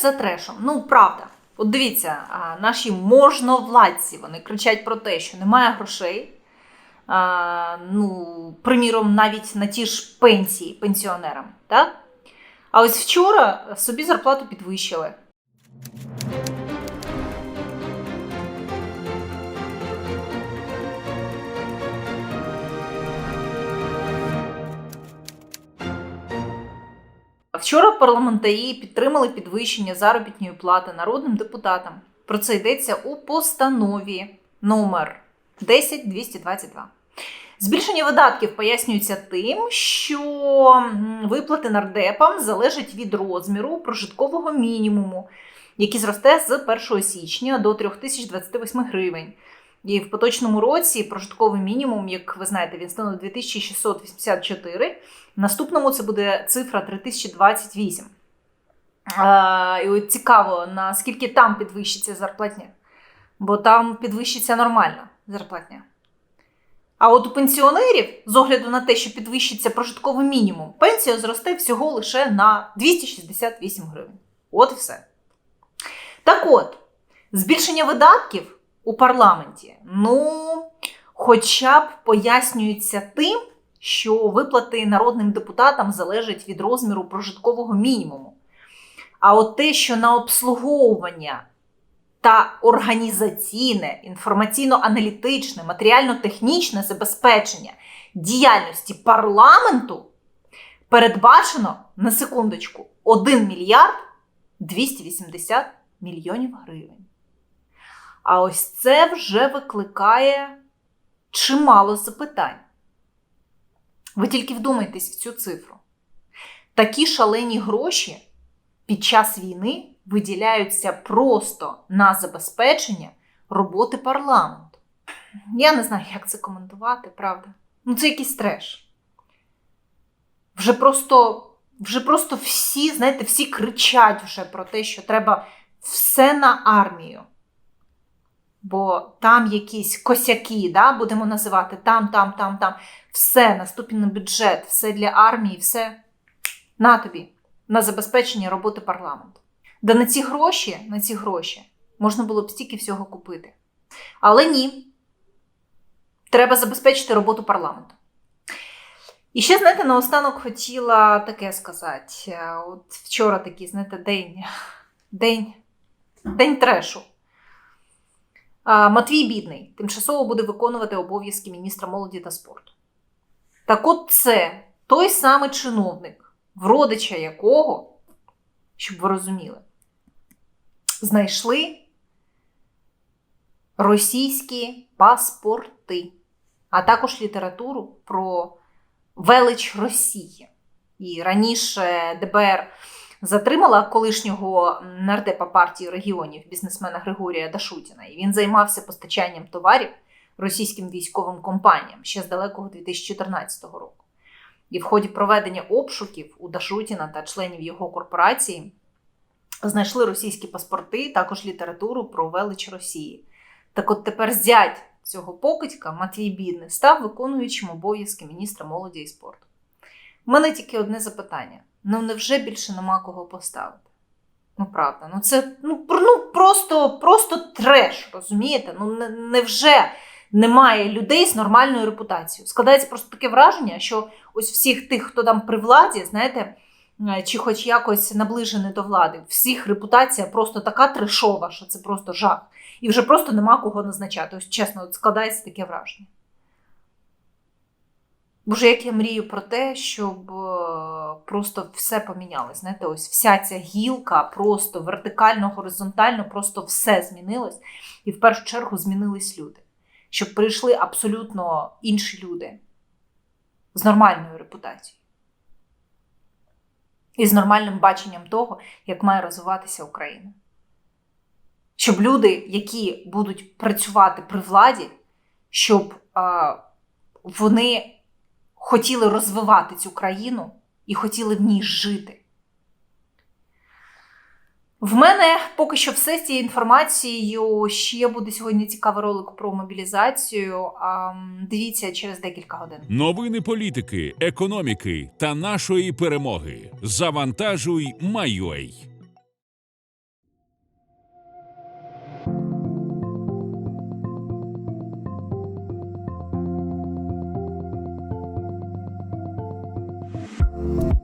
за трешом. Ну, правда. От дивіться, наші можновладці вони кричать про те, що немає грошей. А, ну, приміром, навіть на ті ж пенсії пенсіонерам. Так? А ось вчора собі зарплату підвищили. Вчора парламентарі підтримали підвищення заробітної плати народним депутатам. Про це йдеться у постанові номер 10222. Збільшення видатків пояснюється тим, що виплати нардепам залежать від розміру прожиткового мінімуму, який зросте з 1 січня до 3028 гривень. І в поточному році прожитковий мінімум, як ви знаєте, він становить 2684. В наступному це буде цифра 3028. І от цікаво, наскільки там підвищиться зарплатня. Бо там підвищиться нормально зарплатня. А от у пенсіонерів, з огляду на те, що підвищиться прожитковий мінімум, пенсія зросте всього лише на 268 гривень. От і все. Так от, збільшення видатків у парламенті, ну, хоча б пояснюється тим, що виплати народним депутатам залежать від розміру прожиткового мінімуму. А от те, що на обслуговування та організаційне, інформаційно-аналітичне, матеріально-технічне забезпечення діяльності парламенту передбачено на секундочку 1 мільярд 280 мільйонів гривень. А ось це вже викликає чимало запитань. Ви тільки вдумайтесь в цю цифру. Такі шалені гроші під час війни виділяються просто на забезпечення роботи парламенту. Я не знаю, як це коментувати, правда. Ну, це якийсь треш. Вже просто, вже просто всі, знаєте, всі кричать вже про те, що треба все на армію. Бо там якісь косяки, да, будемо називати там, там, там, там. Все, наступний бюджет, все для армії, все на тобі, на забезпечення роботи парламенту. Да на ці гроші, на ці гроші можна було б стільки всього купити. Але ні. Треба забезпечити роботу парламенту. І ще, знаєте, наостанок хотіла таке сказати. От вчора такий, знаєте, день, день, день трешу. Матвій Бідний тимчасово буде виконувати обов'язки міністра молоді та спорту. Так от це той самий чиновник, в родича якого, щоб ви розуміли, знайшли російські паспорти, а також літературу про велич Росії. І раніше ДБР затримала колишнього нардепа партії регіонів бізнесмена Григорія Дашутіна, і він займався постачанням товарів російським військовим компаніям ще з далекого 2014 року. І в ході проведення обшуків у Дашутіна та членів його корпорації знайшли російські паспорти, також літературу про велич Росії. Так от тепер зять цього покидька Матвій Бідний став виконуючим обов'язки міністра молоді і спорту. У мене тільки одне запитання: ну невже більше нема кого поставити? Ну, правда, ну це ну, ну просто, просто треш, розумієте? Ну не- невже немає людей з нормальною репутацією? Складається просто таке враження, що ось всіх тих, хто там при владі, знаєте, е, чи хоч якось наближений до влади, всіх репутація просто така трешова, що це просто жах. І вже просто нема кого назначати. Ось чесно, от складається таке враження. Боже, як я мрію про те, щоб е, просто все помінялось. Знаєте, ось вся ця гілка просто вертикально, горизонтально, просто все змінилось. І в першу чергу змінились люди. Щоб прийшли абсолютно інші люди з нормальною репутацією. І з нормальним баченням того, як має розвиватися Україна. Щоб люди, які будуть працювати при владі, щоб а, вони хотіли розвивати цю країну і хотіли в ній жити. В мене поки що все з цією інформацією. Ще буде сьогодні цікавий ролик про мобілізацію. Дивіться через декілька годин. Новини політики, економіки та нашої перемоги. Завантажуй, майой. you